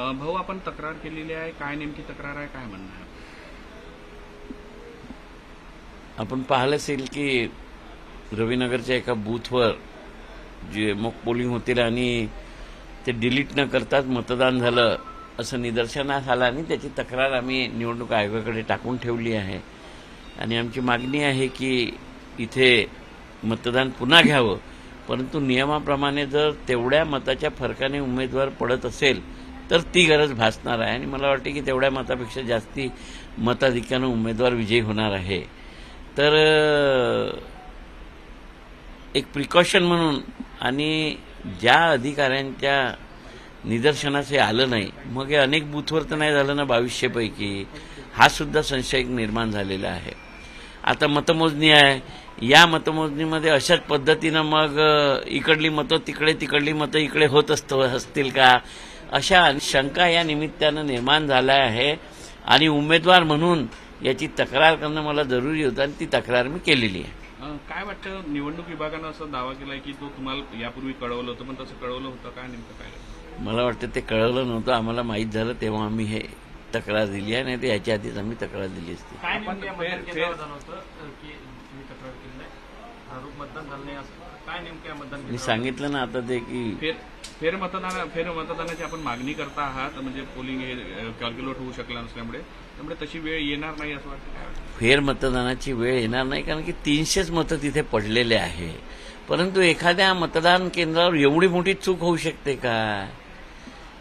भाऊ आपण तक्रार केलेली आहे. काय नेमकी तक्रार आहे? काय म्हणणं आहे? आपण पाहिलं असेल की रवीनगरच्या एका बूथवर जे मग पोलिंग होतील आणि ते डिलीट न करताच मतदान झालं असं निदर्शनास आलं आणि त्याची तक्रार आम्ही निवडणूक आयोगाकडे टाकून ठेवली आहे. आणि आमची मागणी आहे की इथे मतदान पुन्हा घ्यावं. परंतु नियमाप्रमाणे जर तेवढ्या मताच्या फरकाने उमेदवार पडत असेल तर ती गरज भासणार आहे. आणि मला वाटते की तेवढ्या मतापेक्षा जास्ती मताधिक्यानं उमेदवार विजयी होणार आहे. तर एक प्रिकॉशन म्हणून आणि ज्या अधिकाऱ्यांच्या निदर्शनास हे आलं नाही मग हे अनेक बूथवर तर नाही झालं ना बावीसशेपैकी. हा सुद्धा संशय निर्माण झालेला आहे. आता मतमोजणी आहे. या मतमोजणीमध्ये अशाच पद्धतीनं मग इकडली मतं तिकडे तिकडली मतं इकडे होत असतं असतील का? अशा शंका या निमित्तानं निर्माण झाल्या आहे. आणि उमेदवार म्हणून याची तक्रार करणं मला जरुरी होतं आणि ती तक्रार मी केलेली आहे. काय वाटतं निवडणूक विभागानं असं दावा केलाय की तो तुम्हाला यापूर्वी कळवलं होतं पण तसं कळवलं होतं काय नेमकं काय? मला वाटतं ते कळवलं नव्हतं. आम्हाला माहीत झालं तेव्हा आम्ही हे तक्रार दिली आहे नाही तर याच्या आधीच आम्ही तक्रार दिली असती. फेर- मतदान झालं नाही असं. काय नेमक्या मतदान मी केंद्रावर? सांगितलं ना आता ते की फेर फेर मतदान फेर मतदानाची आपण मागणी करता आहात म्हणजे पोलिंग हे कॅल्क्युलेट होऊ शकलं नसल्यामुळे. त्यामुळे तशी वेळ येणार नाही असं वाटतं. काय वाटतं? फेर मतदानाची वेळ येणार नाही कारण की तीनशेच मतं तिथे पडलेले आहे. परंतु एखाद्या मतदान केंद्रावर एवढी मोठी चूक होऊ शकते का?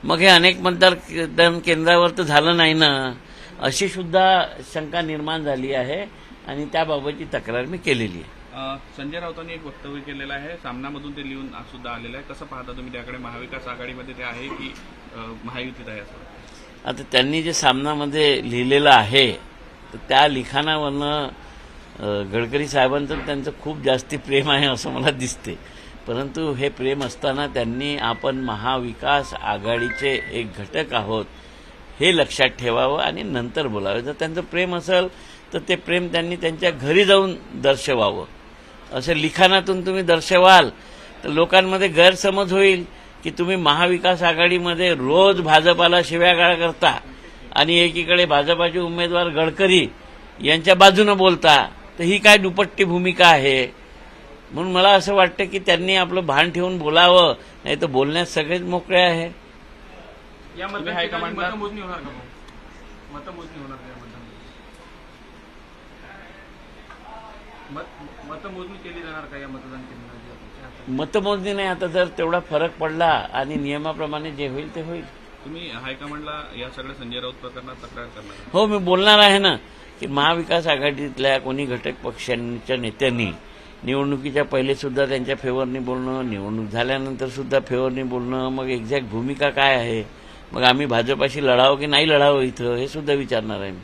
मग हे अनेक मतदान केंद्रावर तर झालं नाही ना? अशी सुद्धा शंका निर्माण झाली आहे आणि त्याबाबतची तक्रार मी केलेली आहे. संजय राऊतांनी एक वक्तव्य केलेलं आहे. सामनामधून ते लिहून सुद्धा आलेलं आहे. कसं पाहता तुम्ही त्याकडे? महाविकास आघाडीमध्ये ते आहे की महायुतीत आहे असं? आता त्यांनी जे सामनामध्ये लिहिलेलं आहे तर त्या लिखाणावरनं गडकरी साहेबांचं त्यांचं खूप जास्ती प्रेम आहे असं मला दिसते. परंतु हे प्रेम असताना त्यांनी आपण महाविकास आघाडीचे एक घटक आहोत हे लक्षात ठेवावं आणि नंतर बोलावं. जर त्यांचं प्रेम असेल तर ते प्रेम त्यांनी त्यांच्या घरी जाऊन दर्शवावं. असं लिखाणातून तुम्ही दर्शवाल तर लोकांमध्ये गैरसमज होईल की तुम्ही महाविकास आघाडीमध्ये रोज भाजपाला शिव्यागाळ करता आणि एकीकडे भाजपाचे उमेदवार गडकरी यांच्या बाजूनं बोलता तर ही काय दुपट्टी भूमिका आहे? म्हणून मला असं वाटतं की त्यांनी आपलं भान ठेवून बोलावं नाही तर बोलण्यास सगळेच मोकळे आहे या तुम्ही मतदान हायकमांडला- मतमोजणी होणार का भाऊ? मतमोजणी होणार का या मतदान मत मतमोजणी केली जाणार का या मतदान केंद्राची तुमच्या हातात? मतमोजणी नाही आता जर तेवढा फरक पडला आणि नियमाप्रमाणे जे होईल ते होईल तुम्ही हायकमांडला या सगळ्या संजय राऊत प्रकरणात तक्रार करणार? हो मी बोलणार आहे ना की महाविकास आघाडीतल्या कोणी घटक पक्षांच्या नेत्यांनी निवडणुकीच्या पहिले सुद्धा त्यांच्या फेवरनी बोलणं निवडणूक झाल्यानंतर सुद्धा फेवरनी बोलणं मग एक्झॅक्ट भूमिका काय आहे मग आम्ही भाजपाशी लढावं की नाही लढावं इथं हे सुद्धा विचारणार आहे मी